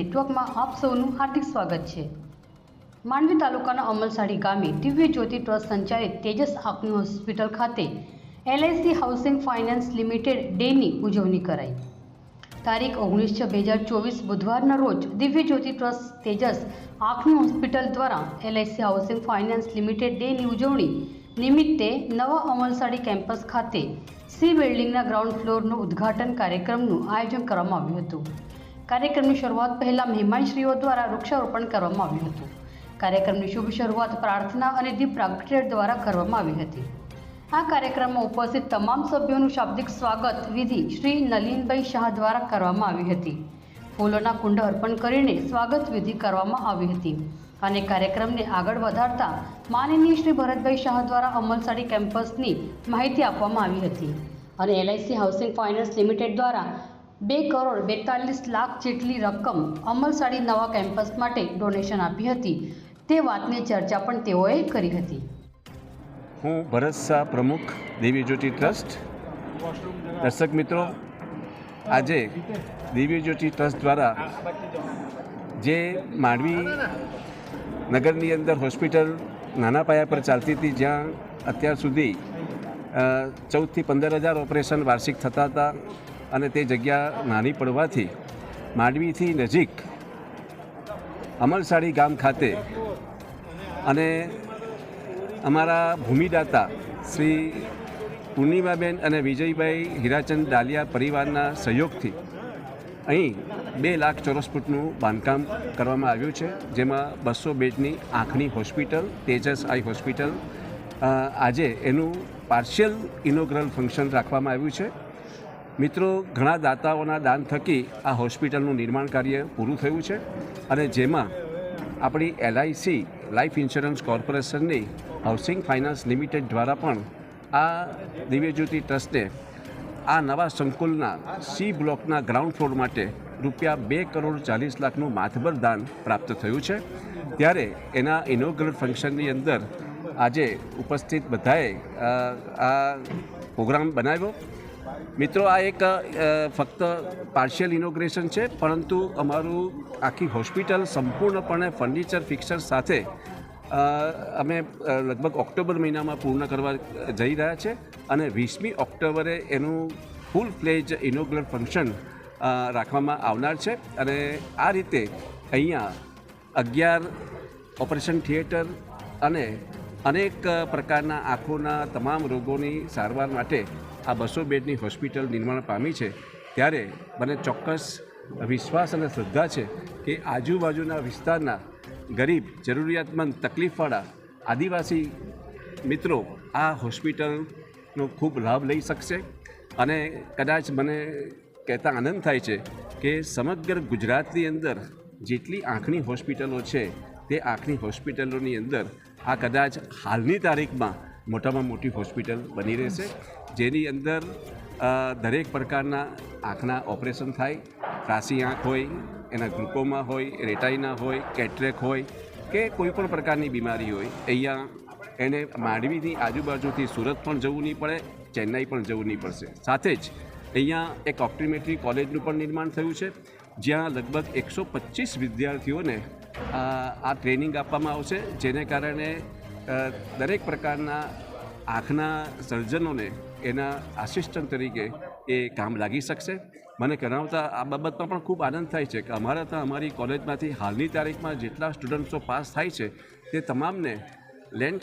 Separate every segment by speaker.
Speaker 1: નેટવર્કમાં આપ સૌનું હાર્દિક સ્વાગત છે. માંડવી તાલુકાના અમલસાડી ગામે દિવ્ય જ્યોતિ ટ્રસ્ટ સંચાલિત તેજસ આંખની હોસ્પિટલ ખાતે એલઆઈસી હાઉસિંગ ફાઇનાન્સ લિમિટેડ ડેની ઉજવણી કરાઈ. તારીખ ઓગણીસ છ બે હજાર ચોવીસ બુધવારના રોજ દિવ્ય જ્યોતિ ટ્રસ્ટ તેજસ આંખની હોસ્પિટલ દ્વારા એલઆઈસી હાઉસિંગ ફાઇનાન્સ લિમિટેડ ડેની ઉજવણી નિમિત્તે નવા અમલસાડી કેમ્પસ ખાતે સી બિલ્ડિંગના ગ્રાઉન્ડ ફ્લોરનું ઉદ્ઘાટન કાર્યક્રમનું આયોજન કરવામાં આવ્યું હતું. કાર્યક્રમની શરૂઆત પહેલાં મહેમાનશ્રીઓ દ્વારા વૃક્ષારોપણ કરવામાં આવ્યું હતું. કાર્યક્રમની શુભ શરૂઆત પ્રાર્થના અને દીપ પ્રાગટ્ય દ્વારા કરવામાં આવી હતી. આ કાર્યક્રમમાં ઉપસ્થિત તમામ સભ્યોનું શાબ્દિક સ્વાગત વિધિ શ્રી નલિનભાઈ શાહ દ્વારા કરવામાં આવી હતી. ફૂલોના કુંડ અર્પણ કરીને સ્વાગત વિધિ કરવામાં આવી હતી અને કાર્યક્રમને આગળ વધારતા માનનીય શ્રી ભરતભાઈ શાહ દ્વારા અમલસાડી કેમ્પસની માહિતી આપવામાં આવી હતી. અને એલઆઈસી હાઉસિંગ ફાઇનાન્સ લિમિટેડ દ્વારા બે કરોડ બેતાલીસ લાખ જેટલી રકમ અમલસાડી નવા કેમ્પસ માટે ડોનેશન આપી હતી. તે વાતની ચર્ચા પણ તેઓએ કરી હતી.
Speaker 2: હું ભરત પ્રમુખ દેવી જ્યોતિ ટ્રસ્ટ. દર્શક મિત્રો, આજે દેવી જ્યોતિ ટ્રસ્ટ દ્વારા જે માંડવી નગરની અંદર હોસ્પિટલ નાના પાયા પર ચાલતી હતી, જ્યાં અત્યાર સુધી ચૌદથી પંદર હજાર ઓપરેશન વાર્ષિક થતા હતા. અને તે જગ્યા નાની પડવાથી માંડવીથી નજીક અમલસાડી ગામ ખાતે અને અમારા ભૂમિદાતા શ્રી પૂર્ણિમાબેન અને વિજયભાઈ હીરાચંદ ડાલિયા પરિવારના સહયોગથી અહીં બે લાખ ચોરસ ફૂટનું બાંધકામ કરવામાં આવ્યું છે, જેમાં બસો બેડની આંખની હોસ્પિટલ, તેજસ આઈ હોસ્પિટલ આજે એનું પાર્શિયલ ઇનોગ્રલ ફંક્શન રાખવામાં આવ્યું છે. મિત્રો, ઘણા દાતાઓના દાન થકી આ હોસ્પિટલનું નિર્માણ કાર્ય પૂરું થયું છે અને જેમાં આપણી એલઆઈસી લાઈફ ઇન્સ્યોરન્સ કોર્પોરેશનની હાઉસિંગ ફાઇનાન્સ લિમિટેડ દ્વારા પણ આ દિવ્યજ્યોતિ ટ્રસ્ટને આ નવા સંકુલના સી બ્લોકના ગ્રાઉન્ડ ફ્લોર માટે રૂપિયા બે કરોડ ચાલીસ લાખનું માથબર દાન પ્રાપ્ત થયું છે. ત્યારે એના ઇનોગ્રલ ફંક્શનની અંદર આજે ઉપસ્થિત બધાએ આ પ્રોગ્રામ બનાવ્યો. મિત્રો, આ એક ફક્ત પાર્શિયલ ઇનોગ્રેશન છે, પરંતુ અમારું આખી હોસ્પિટલ સંપૂર્ણપણે ફર્નિચર ફિક્સર સાથે અમે લગભગ ઓક્ટોબર મહિનામાં પૂર્ણ કરવા જઈ રહ્યા છે અને વીસમી ઓક્ટોબરે એનું ફૂલ પ્લેજ ઇનોગ્રલ ફંક્શન રાખવામાં આવનાર છે. અને આ રીતે અહીંયા અગિયાર ઓપરેશન થિયેટર અને અનેક પ્રકારના આંખોના તમામ રોગોની સારવાર માટે આ બસો બેડની હોસ્પિટલ નિર્માણ પામી છે, ત્યારે મને ચોક્કસ વિશ્વાસ અને શ્રદ્ધા છે કે આજુબાજુના વિસ્તારના ગરીબ, જરૂરિયાતમંદ, તકલીફવાળા આદિવાસી મિત્રો આ હોસ્પિટલનો ખૂબ લાભ લઈ શકશે અને કદાચ મને કહેતા આનંદ થાય છે કે સમગ્ર ગુજરાતની અંદર જેટલી આંખની હોસ્પિટલો છે, તે આંખની હોસ્પિટલોની અંદર આ કદાચ હાલની તારીખમાં મોટામાં મોટી હોસ્પિટલ બની રહેશે. જેની અંદર દરેક પ્રકારના આંખના ઓપરેશન થાય. ત્રાસી આંખ હોય, એના ગ્લુકોમા હોય, રેટાઈના હોય, કેટરેક હોય કે કોઈપણ પ્રકારની બીમારી હોય, અહીંયા એને માંડવીની આજુબાજુથી સુરત પણ જવું નહીં પડે, ચેન્નાઈ પણ જવું નહીં પડશે. સાથે જ અહીંયા એક ઓપ્ટિમેટ્રી કોલેજનું પણ નિર્માણ થયું છે, જ્યાં લગભગ એકસો પચીસ વિદ્યાર્થીઓને આ ટ્રેનિંગ આપવામાં આવશે. જેને કારણે દરેક પ્રકારના આંખના સર્જનોને એના આસિસ્ટન્ટ તરીકે એ કામ લાગી શકશે. મને કરાવતા આ બાબતમાં પણ ખૂબ આનંદ થાય છે કે અમારા ત્યાં અમારી કોલેજમાંથી હાલની તારીખમાં જેટલા સ્ટુડન્ટ્સો પાસ થાય છે, તે તમામને લેન્સ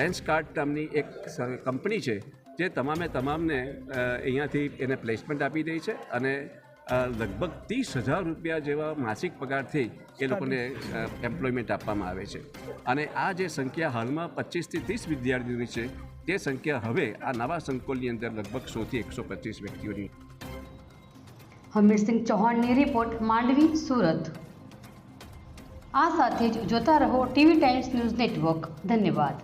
Speaker 2: લેન્સ કાર્ડ નામની એક કંપની છે જે તમામે તમામને અહીંયાથી એને પ્લેસમેન્ટ આપી દે છે અને લગભગ ત્રીસ હજાર રૂપિયા જેવા માસિક પગારથી એ લોકોને એમ્પ્લોયમેન્ટ આપવામાં આવે છે. અને આ જે સંખ્યા હાલમાં પચીસથી ત્રીસ વિદ્યાર્થીઓની છે તે સંખ્યા હવે આ નવા સંકુલની અંદર લગભગ સોથી એકસો પચીસ વ્યક્તિઓની.
Speaker 1: હમીરસિંહ ચૌહાણની રિપોર્ટ માંડવી સુરત. આ સાથે જ જોતા રહો ટીવી ટાઈમ્સ ન્યૂઝ નેટવર્ક. ધન્યવાદ.